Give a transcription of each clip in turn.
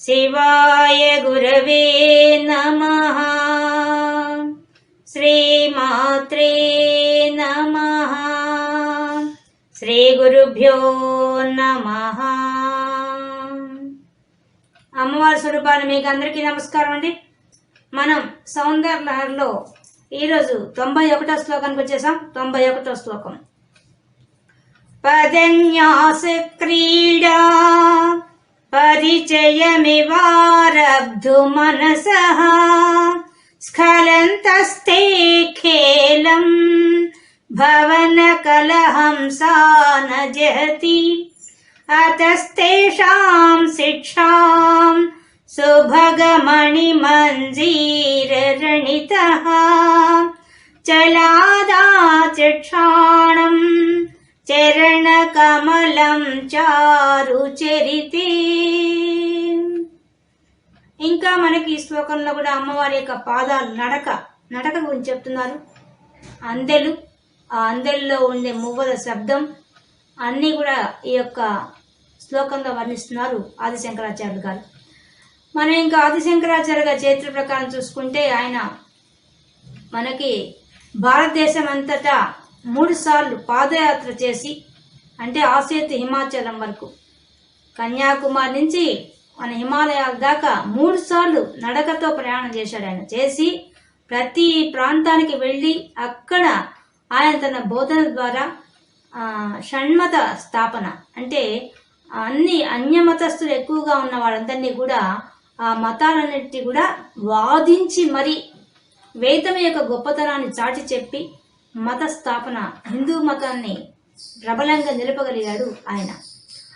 శివాయ గురవే నమ. శ్రీమాత్రే నమ. శ్రీ గురుభ్యో నమ. అమ్మవారి స్వరూపాన్ని మీకు అందరికీ నమస్కారం అండి. మనం సౌందర్య లహర్లో ఈరోజు తొంభై ఒకటో శ్లోకానికి వచ్చేసాం. తొంభై ఒకటో శ్లోకం. పదన్యాస క్రీడా परिचयमिवारब्धुमनसः। स्खलन्तस्ते खेलम् भवनकलहंसा न जहति अतस्तेषाम् शिक्षाम् सुभगमणि मञ्जीररणितः चलाचिक्षाणम् చలాదాచక్షాణం చారు చారుచరితే ఇంకా మనకి ఈ శ్లోకంలో కూడా అమ్మవారి యొక్క పాదాలు నడక నడక గురించి చెప్తున్నారు. అందెలు ఆ అందెల్లో ఉండే మువ్వల శబ్దం అన్నీ కూడా ఈ యొక్క శ్లోకంలో వర్ణిస్తున్నారు ఆదిశంకరాచార్యులు గారు. మనం ఇంకా ఆదిశంకరాచార్య గారి చరిత్ర ప్రకారం చూసుకుంటే ఆయన మనకి భారతదేశం అంతటా మూడుసార్లు పాదయాత్ర చేసి అంటే ఆసేతు హిమాచలం వరకు. కన్యాకుమారి నుంచి మన హిమాలయాల దాకా మూడు సార్లు నడకతో ప్రయాణం చేశాడు ఆయన. చేసి ప్రతి ప్రాంతానికి వెళ్ళి అక్కడ ఆయన తన బోధన ద్వారా షణ్మత స్థాపన. అంటే అన్ని అన్యమతస్థులు ఎక్కువగా ఉన్న వాళ్ళందరినీ కూడా ఆ మతాలన్నిటి కూడా వాదించి మరి వేదం యొక్క గొప్పతనాన్ని చాటి చెప్పి మత స్థాపన హిందూ మతాన్ని ప్రబలంగా నిలపగలిగాడు ఆయన.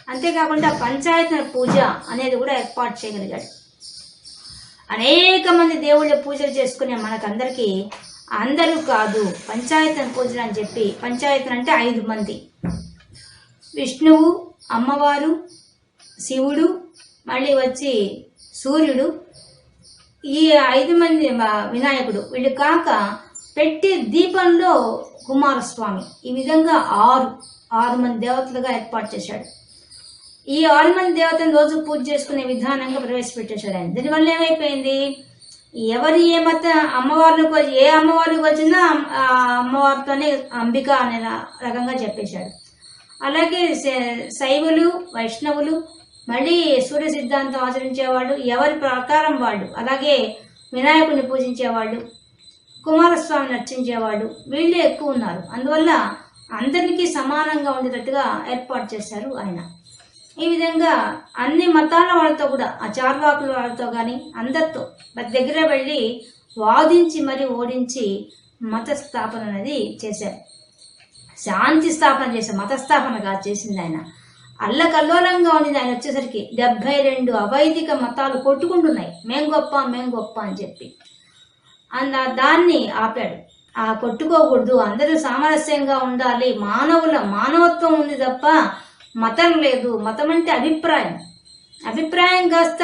అంతేకాకుండా పంచాయతీ పూజ అనేది కూడా ఏర్పాటు చేయగలిగాడు. అనేక మంది దేవుళ్ళ పూజలు చేసుకునే మనకందరికీ అందరూ కాదు పంచాయతన పూజలు అని చెప్పి పంచాయతన అంటే ఐదు మంది. విష్ణువు అమ్మవారు శివుడు మళ్ళీ వచ్చి సూర్యుడు. ఈ ఐదు మంది వినాయకుడు. వీళ్ళు కాక పెట్టి దీపంలో కుమారస్వామి. ఈ విధంగా ఆరు ఆరు మంది దేవతలుగా ఏర్పాటు చేశాడు. ఈ ఆరు మంది దేవతను రోజు పూజ చేసుకునే విధానంగా ప్రవేశపెట్టేశాడు ఆయన. దీనివల్ల ఏమైపోయింది? ఎవరు ఏ మత అమ్మవారిని ఏ అమ్మవారికి వచ్చినా ఆ అమ్మవారితోనే అంబిక అనే రకంగా చెప్పేశాడు. అలాగే శ- శైవులు వైష్ణవులు మళ్ళీ సూర్య సిద్ధాంతం ఆచరించేవాళ్ళు ఎవరి ప్రకారం వాళ్ళు అలాగే వినాయకుడిని పూజించేవాళ్ళు కుమారస్వామి నర్చించేవాడు వీళ్ళే ఎక్కువ ఉన్నారు. అందువల్ల అందరికీ సమానంగా ఉండేటట్టుగా ఏర్పాటు చేశారు ఆయన. ఈ విధంగా అన్ని మతాల వాళ్ళతో కూడా ఆ చార్వాకుల వాళ్ళతో కానీ అందరితో దగ్గర వెళ్ళి వాదించి మరి ఓడించి మత స్థాపన అనేది చేశారు. శాంతి స్థాపన చేశారు మత స్థాపన కాదు చేసింది ఆయన. అల్లకల్లోలంగా ఉండింది ఆయన వచ్చేసరికి డెబ్బై రెండు అవైదిక మతాలు కొట్టుకుంటున్నాయి. మేం గొప్ప మేం గొప్ప అని చెప్పి. అంద దాన్ని ఆపాడు. ఆ కొట్టుకోకూడదు. అందరూ సామరస్యంగా ఉండాలి. మానవుల మానవత్వం ఉంది తప్ప మతం లేదు. మతం అంటే అభిప్రాయం. అభిప్రాయం కాస్త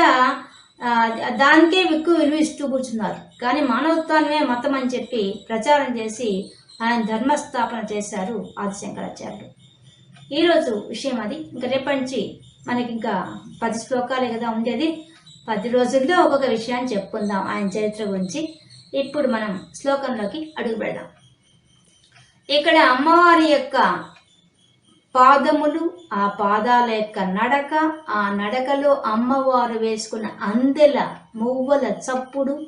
దానికే ఎక్కువ విలువ ఇస్తూ కూర్చున్నారు. కానీ మానవత్వాన్నే మతం అని చెప్పి ప్రచారం చేసి ఆయన ధర్మస్థాపన చేశారు ఆదిశంకరాచార్యులు. ఈరోజు విషయం అది. ఇంకా రేపటి నుంచి మనకి ఇంకా పది శ్లోకాలే కదా ఉండేది. పది రోజుల్లో ఒక్కొక్క విషయాన్ని చెప్పుకుందాం ఆయన చరిత్ర గురించి. ఇప్పుడు మనం శ్లోకంలోకి అడుగు పెడదాం. ఇక్కడ అమ్మవారి యొక్క పాదములు ఆ పాదాల యొక్క నడక ఆ నడకలో అమ్మవారు వేసుకున్న అందెల మువ్వల చప్పుడు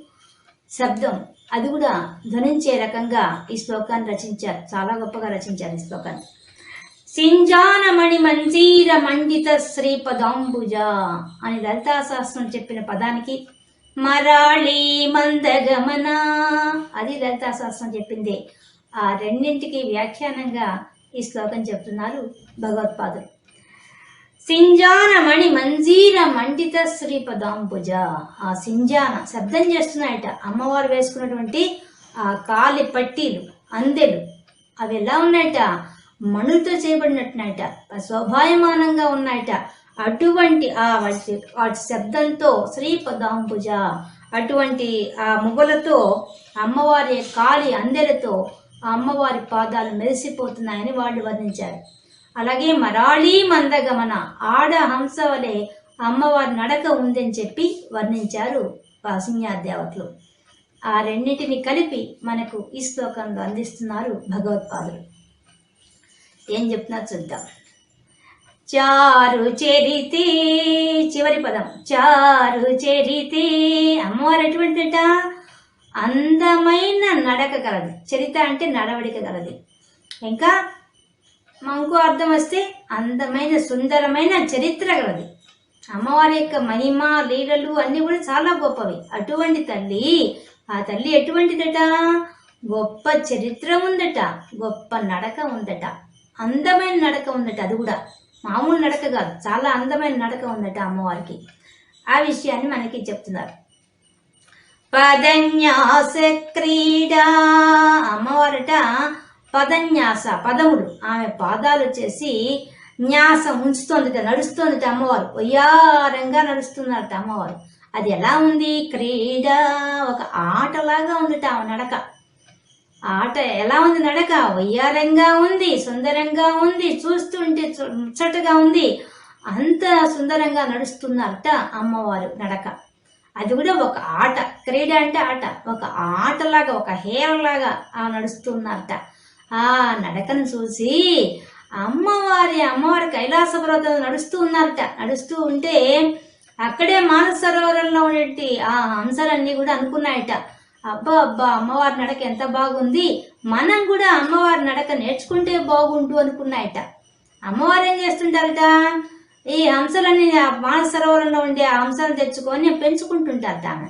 శబ్దం. అది కూడా ధ్వనించే రకంగా ఈ శ్లోకాన్ని రచించారు. చాలా గొప్పగా రచించారు ఈ శ్లోకాన్ని సింజానమణి మంజీర మండిత శ్రీపదాంబుజ అని లలితా శాస్త్రం చెప్పిన పదానికి మరాళి మందగమన. అది లలితా శాస్త్రం ఆ రెండింటికి వ్యాఖ్యానంగా ఈ శ్లోకం చెప్తున్నారు భగవత్పాదులు. సింజానమణి మంజీర మండిత శ్రీపదాంబుజ. ఆ సింజాన శబ్దం చేస్తున్నాయట. అమ్మవారు వేసుకున్నటువంటి ఆ కాలి పట్టీలు అందెలు అవి ఎలా ఉన్నాయట? మణులతో చేయబడినట్టునట శోభాయమానంగా ఉన్నాయట. అటువంటి ఆ శబ్దంతో శ్రీ శబ్దంతో శ్రీపదాంబుజ అటువంటి ఆ ముగ్గులతో అమ్మవారి కాలి అందెలతో ఆ అమ్మవారి పాదాలు మెరిసిపోతున్నాయని వాళ్ళు వర్ణించారు. అలాగే మరాళీ మందగమన ఆడ హంస వలె అమ్మవారి నడక ఉందని చెప్పి వర్ణించారు వాసిన్యా దేవతలు. ఆ రెండింటిని కలిపి మనకు ఈ శ్లోకంలో అందిస్తున్నారు భగవత్పాదులు. ఏం చెప్తున్నారు చూద్దాం. చారు చెరితే చివరి పదం. చారు చెరితే అమ్మవారు ఎటువంటిట అందమైన నడక కలది చరిత అంటే నడవడిక కలది ఇంకా ఇంకో అర్థం వస్తే అందమైన సుందరమైన చరిత్ర కలది అమ్మవారి యొక్క మహిమ లీలలు అన్నీ కూడా చాలా గొప్పవి. అటువంటి తల్లి ఆ తల్లి ఎటువంటిదట? గొప్ప చరిత్ర ఉందట గొప్ప నడక ఉందట. అందమైన నడక ఉందట అది కూడా. మామూలు నడక కాదు చాలా అందమైన నడక ఉందట అమ్మవారికి. ఆ విషయాన్ని మనకి చెప్తున్నారు. పదన్యాస క్రీడా. అమ్మవారట పదన్యాస పదములు. ఆమె పాదాలు వచ్చేసి న్యాసం ఉంచుతోందిట నడుస్తోందిట అమ్మవారు. వయ్యారంగా నడుస్తున్నారట అమ్మవారు. అది ఎలా ఉంది? క్రీడ. ఒక ఆటలాగా ఉందిట ఆమె నడక. ఆట ఎలా ఉంది నడక? వయ్యారంగా ఉంది సుందరంగా ఉంది చూస్తుంటే చు- ముచ్చటగా ఉంది. అంత సుందరంగా నడుస్తున్నారట అమ్మవారు నడక. అది కూడా ఒక ఆట క్రీడ అంటే ఆట. ఒక ఆటలాగా ఒక హేరలాగా ఆ నడుస్తున్నారట. ఆ నడకను చూసి అమ్మవారి అమ్మవారి కైలాస పర్వతం నడుస్తూ ఉన్నారట. నడుస్తూ ఉంటే అక్కడే మానస సరోవరంలో ఉండేటి ఆ హంసలన్నీ కూడా అనుకున్నాయట. అబ్బా అబ్బా అమ్మవారి నడక ఎంత బాగుంది. మనం కూడా అమ్మవారి నడక నేర్చుకుంటే బాగుండు అనుకున్నాయట. అమ్మవారు ఏం చేస్తుంటారట? ఈ హంసలన్నీ ఆ సరోవరంలో ఉండే ఆ తెచ్చుకొని పెంచుకుంటుంటారు ఆమె.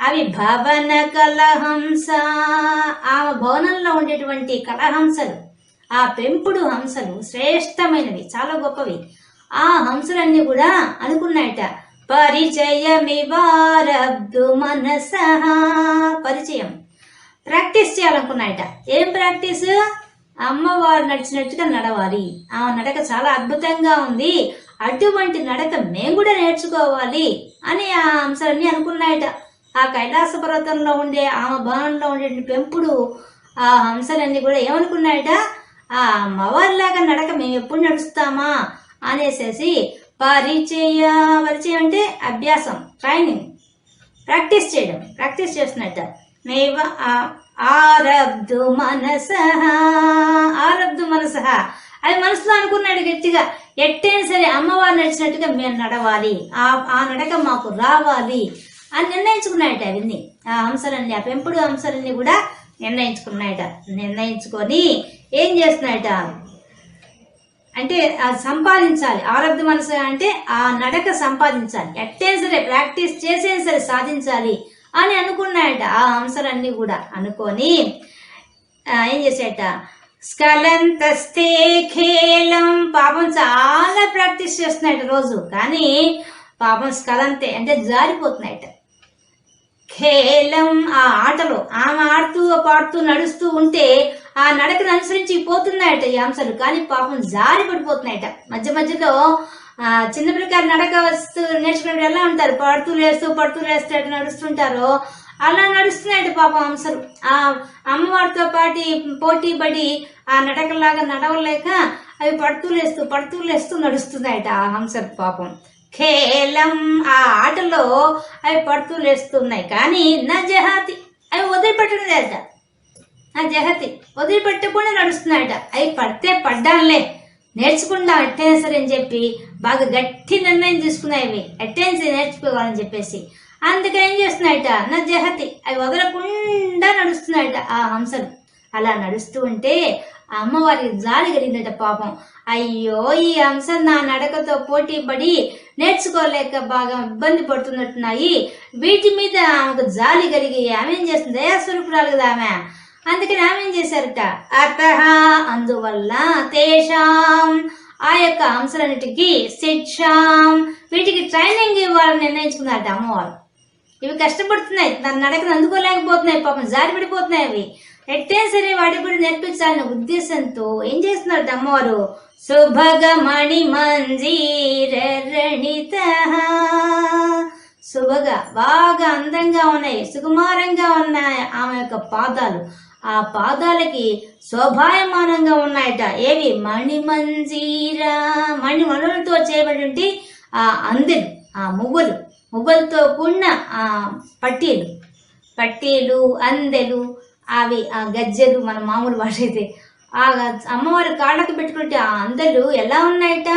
అవి భవన కలహంస. ఆమె భవనంలో ఉండేటువంటి కలహంసలు ఆ పెంపుడు హంసలు శ్రేష్టమైనవి చాలా గొప్పవి. ఆ హంసలన్నీ కూడా అనుకున్నాయట పరిచయమివారబ్దు మనస పరిచయం. ప్రాక్టీస్ చేయాలనుకున్నాయట. ఏం ప్రాక్టీస్? అమ్మవారు నడిచినట్టుగా నడవాలి. ఆ నడక చాలా అద్భుతంగా ఉంది. అటువంటి నడక మేము కూడా నేర్చుకోవాలి అని ఆ అంశాలన్నీ అనుకున్నాయట. ఆ కైలాస పర్వతంలో ఉండే ఆమె భవనంలో ఉండే పెంపుడు ఆ హంసలన్నీ కూడా ఏమనుకున్నాయట? ఆ అమ్మవారిలాగా నడక మేము ఎప్పుడు నడుస్తామా అనేసేసి పరిచయ పరిచయం అంటే అభ్యాసం ట్రైనింగ్. ప్రాక్టీస్ చేయడం. ప్రాక్టీస్ చేస్తున్నట్ట. నైవ ఆరబ్దు మనస ఆరబ్దు మనస అది మనసులో అనుకున్నాడు గట్టిగా. ఎట్టైనా సరే అమ్మవారు నడిచినట్టుగా మేము నడవాలి. ఆ ఆ నడక మాకు రావాలి అని నిర్ణయించుకున్నాయట అవన్నీ. ఆ అంశాలన్నీ ఆ పెంపుడు అంశాలన్నీ కూడా నిర్ణయించుకున్నాయట. నిర్ణయించుకొని ఏం చేస్తున్నాయట? అంటే అది సంపాదించాలి. ఆరబ్ధ మనసు అంటే ఆ నడక సంపాదించాలి. ఎట్టైనా సరే ప్రాక్టీస్ చేసైనా సరే సాధించాలి. అని అనుకున్నాయట ఆ అంశాలన్నీ కూడా అనుకొని ఏం చేసేట స్కలంతస్తే ఖేలం. పాపం చాలా ప్రాక్టీస్ చేస్తున్నాయట రోజు. కానీ పాపం స్కలంతే అంటే జారిపోతున్నాయట. ఖేలం ఆ ఆటలో ఆమె ఆడుతూ పాడుతూ నడుస్తూ ఉంటే ఆ నడకను అనుసరించి పోతున్నాయట ఈ అంశాలు కానీ పాపం జారి పడిపోతున్నాయట మధ్య మధ్యలో చిన్న పిల్లకాయలు నడక వస్తూ నేర్చుకునే ఎలా ఉంటారు? పడుతూ లేస్తూ పడుతూ లేస్తూ నడుస్తుంటారో అలా నడుస్తున్నాయి పాపం అంశాలు ఆ అమ్మవారితో పాటి పోటీ పడి ఆ నడకలాగా నడవలేక అవి పడుతూ లేస్తూ పడుతూ లేస్తూ నడుస్తున్నాయట ఆ హంసలు పాపం. కేలం ఆ ఆటలో అవి పడుతూ లేస్తున్నాయి. కానీ నా జహాతి అవి వదిలిపెట్టడం లేదట. నా జహతి వదిలిపెట్టకుండా నడుస్తున్నాయట. అవి పడితే పడ్డాంలే నేర్చుకుందాం ఎట్టైనా సరే అని చెప్పి బాగా గట్టి నిర్ణయం తీసుకున్నాయి అవి నేర్చుకోవాలని చెప్పేసి. అందుకని ఏం చేస్తున్నాయట? నా జహతి. అవి వదలకుండా నడుస్తున్నాయట ఆ హంసలు. అలా నడుస్తూ ఉంటే ఆ అమ్మవారికి జాలి కలిగిందట పాపం. అయ్యో ఈ అంశం నా నడకతో పోటీ పడి నేర్చుకోలేక బాగా ఇబ్బంది పడుతున్నట్టున్నాయి. వీటి మీద ఆమెకు జాలి కలిగి ఆమె ఏం చేస్తుంది? దయాస్వరూపురాలు కదా ఆమె. అందుకని ఆమె ఏం చేశారట? అత అందువల్ల తేషాం ఆ యొక్క అంశాలన్నిటికీ శిక్షాం. వీటికి ట్రైనింగ్ ఇవ్వాలని నిర్ణయించుకున్నారట అమ్మవారు ఇవి కష్టపడుతున్నాయి. దాని నడకను అందుకోలేకపోతున్నాయి. పాపం జారి పడిపోతున్నాయి అవి. ఎట్టే సరే వాడికి కూడా నేర్పించాలనే ఉద్దేశంతో ఏం చేస్తున్నారు అమ్మవారు శుభగమణి మంజీరణిత శుభగా బాగా అందంగా ఉన్నాయి సుకుమారంగా ఉన్నాయి ఆమె యొక్క పాదాలు. ఆ పాదాలకి శోభాయమానంగా ఉన్నాయట. ఏవి? మణిమంజీర మణిమణులతో చేయబడి ఆ అందెలు ఆ మువ్వలు. మువ్వలతో కూడిన ఆ పట్టీలు. పట్టీలు అందెలు అవి ఆ గజ్జెలు మన మామూలు భాష అయితే. ఆ అమ్మవారి కాళ్ళకి పెట్టుకుంటే ఆ అందెలు ఎలా ఉన్నాయట?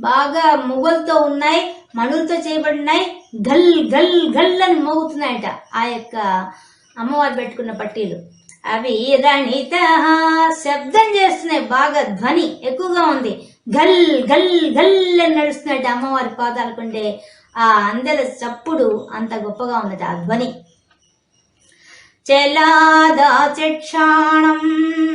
బాగా మువ్వలతో ఉన్నాయి మణులతో చేయబడినాయి గల్ గల్ గల్ అని మోగుతున్నాయట ఆ యొక్క అమ్మవారు పెట్టుకున్న పట్టీలు. అవి రణిత శబ్దం చేస్తున్నాయి. బాగా ధ్వని ఎక్కువగా ఉంది. గల్ గల్ గల్ అని నడుస్తున్నట్టు అమ్మవారి పాదాలకుండే ఆ అందెల చప్పుడు అంత గొప్పగా ఉందట ఆ ధ్వని. చలాదా చక్షాణం.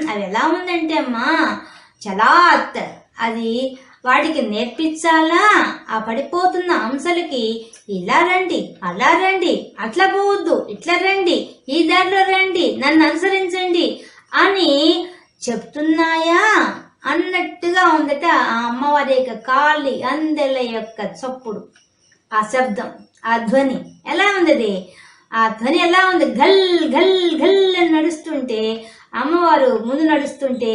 అది ఎలా ఉందంటే అమ్మా చలాత్. అది వాటికి నేర్పించాలా? ఆ పడిపోతున్న అంశలకి ఇలా రండి అలా రండి అట్లా పోవద్దు ఇట్లా రండి ఈ దారిలో రండి నన్ను అనుసరించండి అని చెప్తున్నాయా? అన్నట్టుగా ఉందట ఆ అమ్మవారి యొక్క కాలి అందెల యొక్క చప్పుడు ఆ శబ్దం ఆ ధ్వని. ఎలా ఉంది ఆ ధ్వని ఎలా ఉంది? గల్ గల్ గల్ అని నడుస్తుంటే అమ్మవారు ముందు నడుస్తుంటే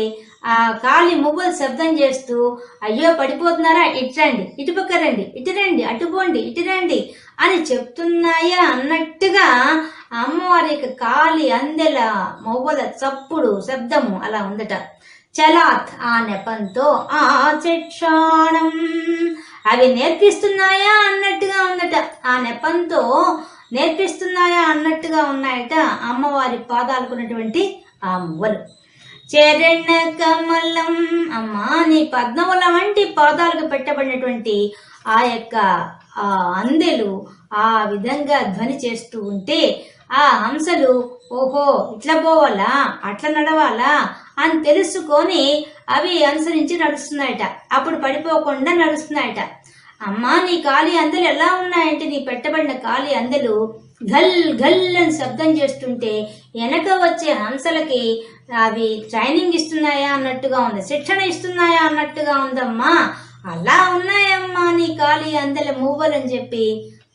కాలి మువ్వలు శబ్దం చేస్తూ అయ్యో పడిపోతున్నారా? ఇటు రండి ఇటుపక్క రండి ఇటు రండి అటుపోండి ఇటు రండి అని చెప్తున్నాయా అన్నట్టుగా ఆ అమ్మవారి యొక్క కాలి అందెల మువ్వల చప్పుడు శబ్దము అలా ఉందట. చలాత్ ఆ నెపంతో ఆ చక్షాణం అవి నేర్పిస్తున్నాయా అన్నట్టుగా ఉందట. ఆ నెపంతో నేర్పిస్తున్నాయా అన్నట్టుగా ఉన్నాయట అమ్మవారి పాదాలకున్నటువంటి ఆ మువ్వలు. చరణ కమలం. అమ్మా నీ పద్మముల వంటి పాదాలకు పెట్టబడినటువంటి ఆ యొక్క ఆ అందెలు ఆ విధంగా ధ్వని చేస్తూ ఉంటే ఆ హంసలు ఓహో ఇట్లా పోవాలా? అట్లా నడవాలా? అని తెలుసుకొని అవి అనుసరించి నడుస్తున్నాయట. అప్పుడు పడిపోకుండా నడుస్తున్నాయట. అమ్మా నీ ఖాళీ అందెలు ఎలా ఉన్నాయంటే నీ పెట్టబడిన ఖాళీ అందెలు గల్ గల్ అని శబ్దం చేస్తుంటే వెనక వచ్చే హంసలకి అవి ట్రైనింగ్ ఇస్తున్నాయా అన్నట్టుగా ఉంది శిక్షణ ఇస్తున్నాయా అన్నట్టుగా ఉందమ్మా. అలా ఉన్నాయమ్మా నీ కాలి అందల మూవలని చెప్పి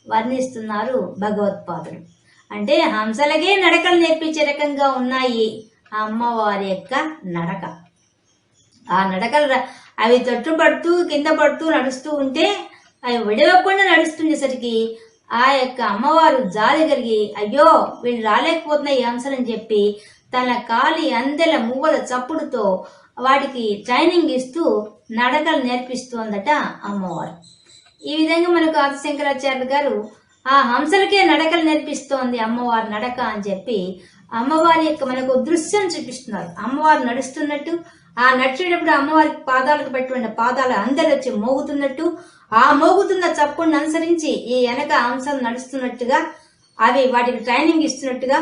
వర్ణిస్తున్నారు భగవత్పాదులు. అంటే హంసలకే నడకలు నేర్పించే రకంగా ఉన్నాయి ఆ అమ్మవారి యొక్క నడక. ఆ నడకలు అవి తొట్టు పడుతూ కింద పడుతూ నడుస్తూ ఉంటే అవి విడవకుండా నడుస్తుండేసరికి ఆ యొక్క అమ్మవారు జాలి కలిగి అయ్యో వీళ్ళు రాలేకపోతున్నాయి ఈ అని చెప్పి తన కాలి అందెల మువ్వల చప్పుడుతో వాటికి ట్రైనింగ్ ఇస్తూ నడకలు నేర్పిస్తోందట అమ్మవారు. ఈ విధంగా మనకు ఆదిశంకరాచార్య గారు ఆ హంసలకే నడకలు నేర్పిస్తోంది అమ్మవారి నడక అని చెప్పి అమ్మవారి యొక్క మనకు దృశ్యం చూపిస్తున్నారు. అమ్మవారు నడుస్తున్నట్టు ఆ నడిచేటప్పుడు అమ్మవారికి పాదాలకు పెట్టుకున్న పాదాల అందరు వచ్చి మోగుతున్నట్టు ఆ మోగుతున్న చప్పుడిని అనుసరించి ఈ వెనక అంశం నడుస్తున్నట్టుగా అవి వాటికి ట్రైనింగ్ ఇస్తున్నట్టుగా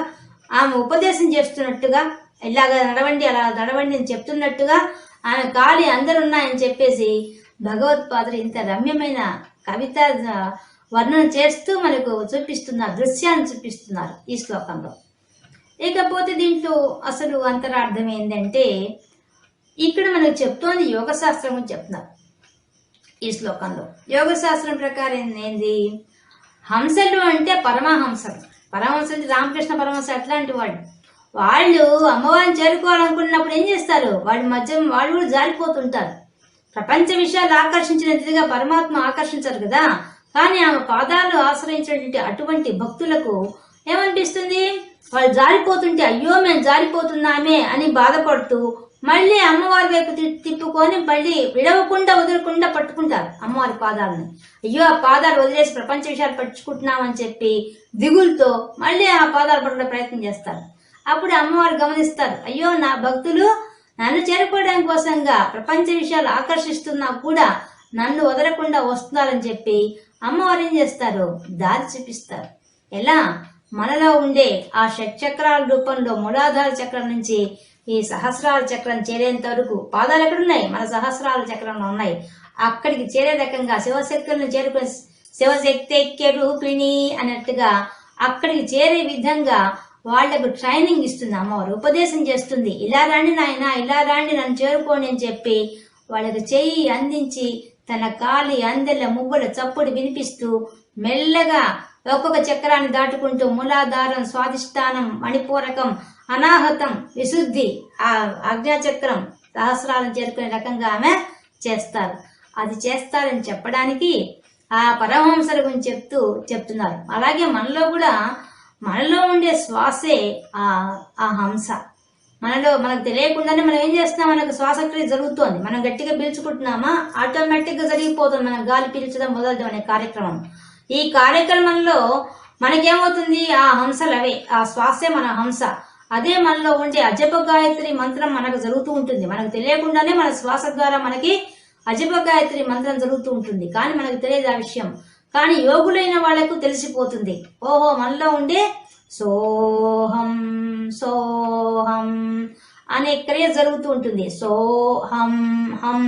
ఆమె ఉపదేశం చేస్తున్నట్టుగా ఇలాగ నడవండి అలా నడవండి అని చెప్తున్నట్టుగా ఆమె కాలి అందరు ఉన్నాయని చెప్పేసి భగవత్పాదుడు ఇంత రమ్యమైన కవిత వర్ణన చేస్తూ మనకు చూపిస్తున్నారు దృశ్యాన్ని చూపిస్తున్నారు ఈ శ్లోకంలో. ఇకపోతే దీంట్లో అసలు అంతరార్థం ఏంటంటే ఇక్కడ మనకు చెప్తోంది యోగశాస్త్రం అని చెప్తున్నారు. ఈ శ్లోకంలో. యోగ శాస్త్రం ప్రకారం ఏంది? హంసలు అంటే పరమహంసలు. పరమహంస అంటే రామకృష్ణ పరమహంస అట్లాంటి వాళ్ళు. వాళ్ళు అమ్మవారిని చేరుకోవాలనుకున్నప్పుడు ఏం చేస్తారు? వాళ్ళ మధ్య వాళ్ళు కూడా జారిపోతుంటారు. ప్రపంచ విషయాలు ఆకర్షించినట్టుగా పరమాత్మ ఆకర్షించరు కదా? కానీ ఆమె పాదాలు ఆశ్రయించినటువంటి అటువంటి భక్తులకు ఏమనిపిస్తుంది? వాళ్ళు జారిపోతుంటే అయ్యో మేము జారిపోతున్నామే అని బాధపడుతూ మళ్ళీ అమ్మవారి వైపు తిప్పుకొని మళ్ళీ విడవకుండా వదలకుండా పట్టుకుంటారు అమ్మవారి పాదాలను. అయ్యో ఆ పాదాలు వదిలేసి ప్రపంచ విషయాలు పట్టుకుంటున్నామని చెప్పి దిగులతో మళ్ళీ ఆ పాదాలు పట్టుకునే ప్రయత్నం చేస్తారు. అప్పుడు అమ్మవారు గమనిస్తారు అయ్యో నా భక్తులు నన్ను చేరుకోవడం కోసంగా ప్రపంచ విషయాలు ఆకర్షిస్తున్నా కూడా నన్ను వదలకుండా వస్తున్నారని చెప్పి అమ్మవారు ఏం చేస్తారు? దారి చూపిస్తారు. ఎలా? మనలో ఉండే ఆ షట్చక్రాల రూపంలో మూలాధార చక్రం నుంచి ఈ సహస్రాల చక్రం చేరేంత వరకు పాదాలు ఎక్కడున్నాయి? మన సహస్రాల చక్రంలో ఉన్నాయి. అక్కడికి చేరే రకంగా శివశక్తులను చేరుకుని ఎక్కే రూపిణి అన్నట్టుగా అక్కడికి చేరే విధంగా వాళ్ళకు ట్రైనింగ్ ఇస్తుంది. అమ్మవారు ఉపదేశం చేస్తుంది. ఇలా రాండి నాయన ఇలా రాండి నన్ను చేరుకోండి అని చెప్పి వాళ్ళకి చెయ్యి అందించి తన కాలి అందెల ముగ్గుల చప్పుడు వినిపిస్తూ మెల్లగా ఒక్కొక్క చక్రాన్ని దాటుకుంటూ మూలాధారం స్వాదిష్టానం మణిపూరకం అనాహతం విశుద్ధి ఆ ఆజ్ఞాచక్రం సహస్రాలను చేరుకునే రకంగా ఆమె చేస్తారు. అది చేస్తారని చెప్పడానికి ఆ పరమహంసల గురించి చెప్తూ చెప్తున్నారు. అలాగే మనలో కూడా మనలో ఉండే శ్వాసే ఆ ఆ హంస. మనలో మనకు తెలియకుండానే మనం ఏం చేస్తున్నాం? మనకు శ్వాసక్రియ జరుగుతోంది. మనం గట్టిగా పీల్చుకుంటున్నామా? ఆటోమేటిక్గా జరిగిపోతుంది. మనం గాలి పీల్చడం మొదలడం అనే కార్యక్రమం. ఈ కార్యక్రమంలో మనకేమవుతుంది? ఆ హంసలు అవే. ఆ శ్వాసే మన హంస. అదే మనలో ఉండే అజప గాయత్రి మంత్రం మనకు జరుగుతూ ఉంటుంది. మనకు తెలియకుండానే మన శ్వాస ద్వారా మనకి అజప గాయత్రి మంత్రం జరుగుతూ ఉంటుంది. కానీ మనకు తెలియదు ఆ విషయం. కానీ యోగులైన వాళ్ళకు తెలిసిపోతుంది. ఓహో మనలో ఉండే సోహం సోహం అనే క్రియ జరుగుతూ ఉంటుంది. సోహం హం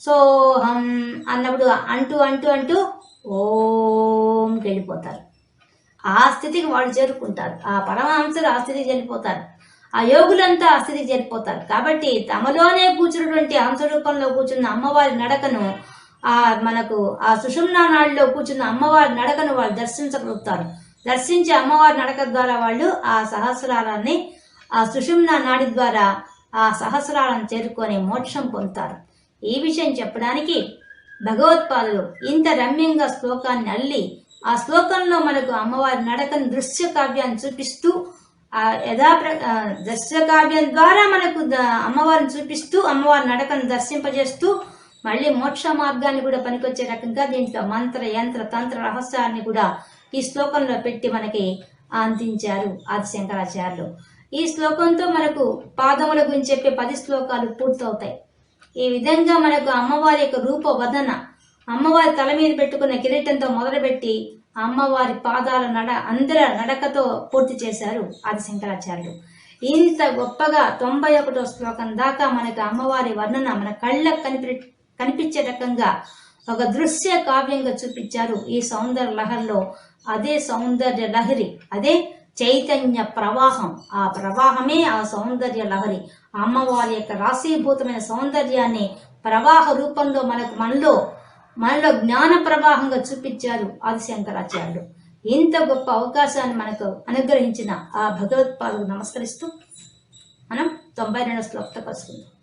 సోహం అన్నప్పుడు అంటూ అంటూ అంటూ ఓంకి వెళ్ళిపోతారు. ఆ స్థితికి వాళ్ళు చేరుకుంటారు. ఆ పరమహంసలు ఆ స్థితికి వెళ్ళిపోతారు. ఆ యోగులంతా ఆ స్థితికి చేరిపోతారు కాబట్టి తమలోనే కూర్చున్నటువంటి హంస రూపంలో కూర్చున్న అమ్మవారి నడకను ఆ మనకు ఆ సుషుమ్నా నాడిలో కూర్చున్న అమ్మవారి నడకను వాళ్ళు దర్శించగలుగుతారు. దర్శించి అమ్మవారి నడక ద్వారా వాళ్ళు ఆ సహస్రారాన్ని ఆ సుషుమ్నా నాడి ద్వారా ఆ సహస్రాలను చేరుకొని మోక్షం పొందుతారు. ఈ విషయం చెప్పడానికి భగవత్పాదులు ఇంత రమ్యంగా శ్లోకాన్ని అల్లి ఆ శ్లోకంలో మనకు అమ్మవారి నడకను దృశ్య కావ్యాన్ని చూపిస్తూ ఆ యథాప్ర దృశ్య కావ్యం ద్వారా మనకు అమ్మవారిని చూపిస్తూ అమ్మవారి నడకను దర్శింపజేస్తూ మళ్ళీ మోక్ష మార్గాన్ని కూడా పనికొచ్చే రకంగా దీంట్లో మంత్ర యంత్ర తంత్ర రహస్యాన్ని కూడా ఈ శ్లోకంలో పెట్టి మనకి అందించారు ఆది శంకరాచార్యులు. ఈ శ్లోకంతో మనకు పాదముల గురించి చెప్పే పది శ్లోకాలు పూర్తవుతాయి. ఈ విధంగా మనకు అమ్మవారి యొక్క రూప వదన అమ్మవారి తల మీద పెట్టుకున్న కిరీటంతో మొదలుపెట్టి అమ్మవారి పాదాల నడ అందర నడకతో పూర్తి చేశారు ఆది శంకరాచార్యులు. ఇంత గొప్పగా తొంభై ఒకటో శ్లోకం దాకా మనకు అమ్మవారి వర్ణన మన కళ్ళకు కనిపి కనిపించే రకంగా ఒక దృశ్య కావ్యంగా చూపించారు ఈ సౌందర్య లహరిలో. అదే సౌందర్య లహరి అదే చైతన్య ప్రవాహం. ఆ ప్రవాహమే ఆ సౌందర్య లహరి. ఆ అమ్మవారి యొక్క రాశీభూతమైన సౌందర్యాన్ని ప్రవాహ రూపంలో మనకు మనలో మనలో జ్ఞాన ప్రవాహంగా చూపించారు ఆదిశంకరాచార్యులు. ఇంత గొప్ప అవకాశాన్ని మనకు అనుగ్రహించిన ఆ భగవత్పాదుకు నమస్కరిస్తూ మనం తొంభై రెండో శ్లోకత కలుసుకుందాం